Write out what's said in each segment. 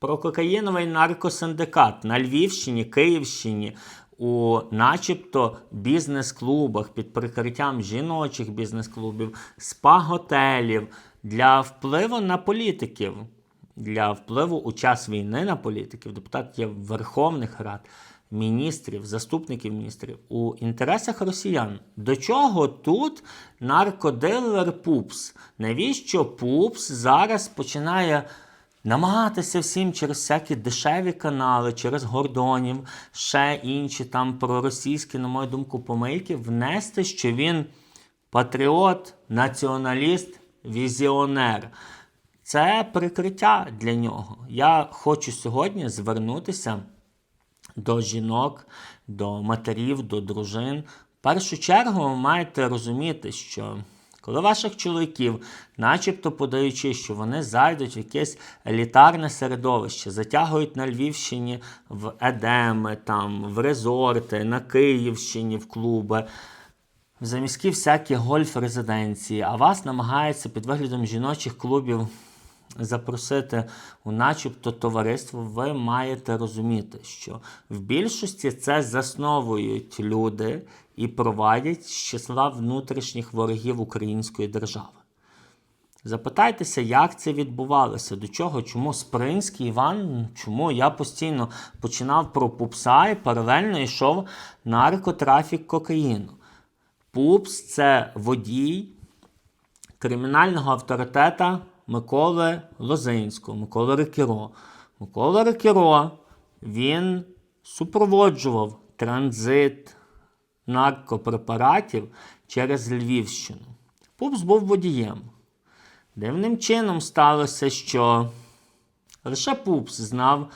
про кокаїновий наркосиндикат на Львівщині, Київщині. У начебто бізнес-клубах під прикриттям жіночих бізнес-клубів, спа-готелів для впливу на політиків, для впливу у час війни на політиків, депутатів Верховних Рад, міністрів, заступників міністрів у інтересах росіян. До чого тут наркодилер Пупс? Навіщо Пупс зараз починає намагатися всім через всякі дешеві канали, через Гордонів, ще інші там проросійські, на мою думку, помийки, внести, що він патріот, націоналіст, візіонер. Це прикриття для нього. Я хочу сьогодні звернутися до жінок, до матерів, до дружин. В першу чергу ви маєте розуміти, що коли ваших чоловіків, начебто подаючи, що вони зайдуть в якесь елітарне середовище, затягують на Львівщині в едеми, там, в резорти, на Київщині, в клуби, в заміські всякі гольф-резиденції, а вас намагаються під виглядом жіночих клубів запросити у начебто товариство, ви маєте розуміти, що в більшості це засновують люди і провадять з числа внутрішніх ворогів української держави. Запитайтеся, як це відбувалося, до чого, чому Спринський Іван, чому я постійно починав про пупса і паралельно йшов наркотрафік кокаїну. Пупс це водій кримінального авторитета Миколи Лозинського, Миколи Рекіро. Микола Рекіро він супроводжував транзит наркопрепаратів через Львівщину. Пупс був водієм. Дивним чином сталося, що лише Пупс знав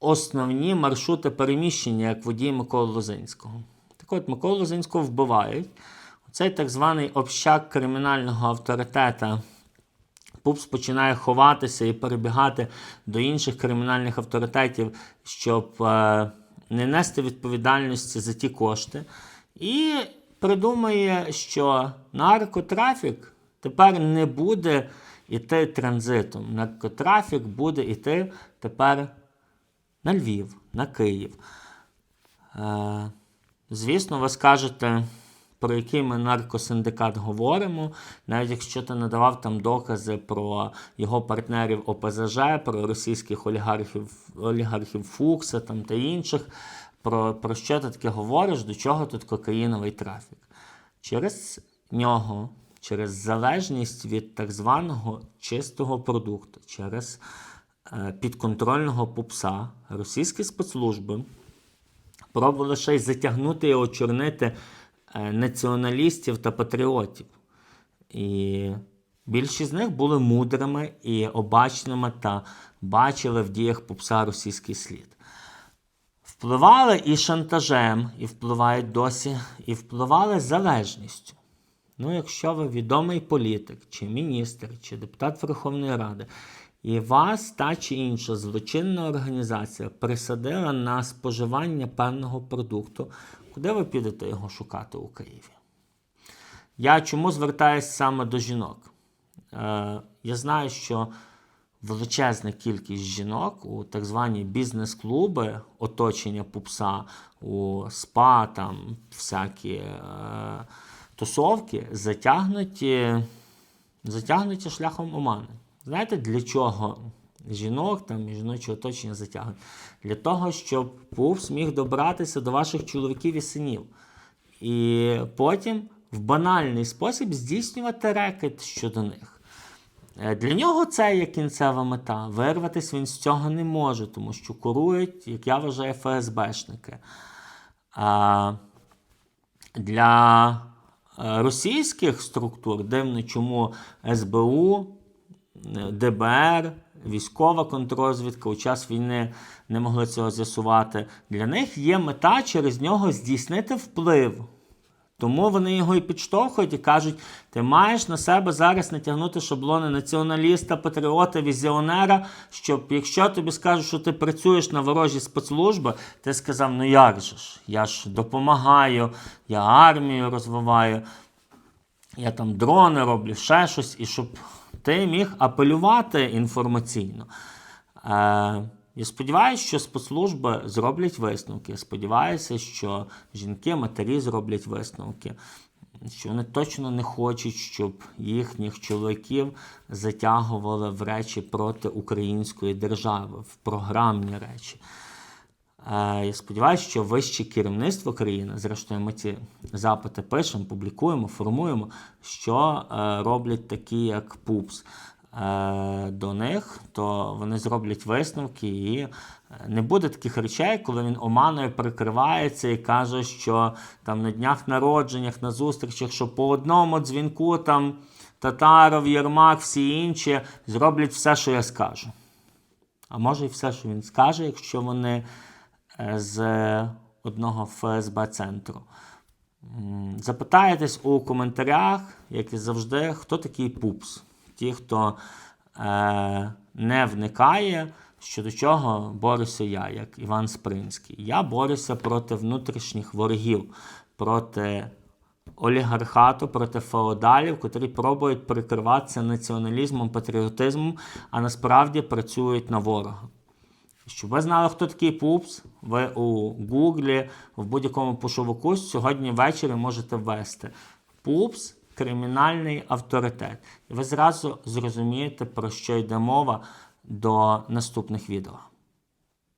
основні маршрути переміщення як водій Миколи Лозинського. Так от Миколу Лозинського вбивають. Цей так званий общак кримінального авторитета Пупс починає ховатися і перебігати до інших кримінальних авторитетів, щоб е, не нести відповідальності за ті кошти. І придумає, що наркотрафік тепер не буде йти транзитом. Наркотрафік буде йти тепер на Львів, на Київ. Е, звісно, ви скажете, про який ми наркосиндикат говоримо, навіть якщо ти надавав там докази про його партнерів ОПЗЖ, про російських олігархів, олігархів Фукса там, та інших, про, про що ти таке говориш, до чого тут кокаїновий трафік. Через нього, через залежність від так званого чистого продукту, через е, підконтрольного пупса, російські спецслужби пробували ще й затягнути і очорнити націоналістів та патріотів. І більшість з них були мудрими і обачними та бачили в діях пупса російський слід. Впливали і шантажем, і впливають досі, і впливали залежністю. Ну, якщо ви відомий політик, чи міністр, чи депутат Верховної Ради, і вас та чи інша злочинна організація присадила на споживання певного продукту, куди ви підете його шукати у Києві? Я чому звертаюся саме до жінок? Е, я знаю, що величезна кількість жінок у так звані бізнес-клуби, оточення пупса, у спа, там всякі е, тусовки затягнуті, затягнуті шляхом омани. Знаєте, для чого жінок там і жіноче оточення затягують? Для того, щоб пупс міг добратися до ваших чоловіків і синів. І потім в банальний спосіб здійснювати рекет щодо них. Е, Для нього це є кінцева мета. Вирватися він з цього не може, тому що курують, як я вважаю, ФСБшники. А для е, російських структур дивно, чому СБУ, е, ДБР, військова контррозвідка у час війни не могли цього з'ясувати. Для них є мета через нього здійснити вплив. Тому вони його і підштовхують і кажуть: ти маєш на себе зараз натягнути шаблони націоналіста, патріота, візіонера, щоб якщо тобі скажуть, що ти працюєш на ворожі спецслужби, ти сказав: ну як же ж, я ж допомагаю, я армію розвиваю, я там дрони роблю, ще щось, і щоб ти міг апелювати інформаційно. Я сподіваюся, що спецслужби зроблять висновки. Я сподіваюся, що жінки, матері зроблять висновки. Що вони точно не хочуть, щоб їхніх чоловіків затягували в речі проти української держави, в програмні речі. Я сподіваюся, що вище керівництво країни, зрештою, ми ці запити пишемо, публікуємо, формуємо, що е, роблять такі, як ПУПС е, до них, то вони зроблять висновки і е, не буде таких речей, коли він оманою прикривається і каже, що там на днях народженнях, на зустрічах, що по одному дзвінку там Татаров, Єрмак, всі інші зроблять все, що я скажу. А може і все, що він скаже, якщо вони з одного ФСБ центру. Запитаєтесь у коментарях, як і завжди, хто такий пупс. Ті, хто е, не вникає, що до чого борюся я, як Іван Спринський. Я борюся проти внутрішніх ворогів, проти олігархату, проти феодалів, котрі пробують прикриватися націоналізмом, патріотизмом, а насправді працюють на ворога. Щоб ви знали, хто такий пупс, ви у Гуглі, в будь-якому пошовику сьогодні ввечері можете ввести пупс кримінальний авторитет. І ви зразу зрозумієте, про що йде мова до наступних відео.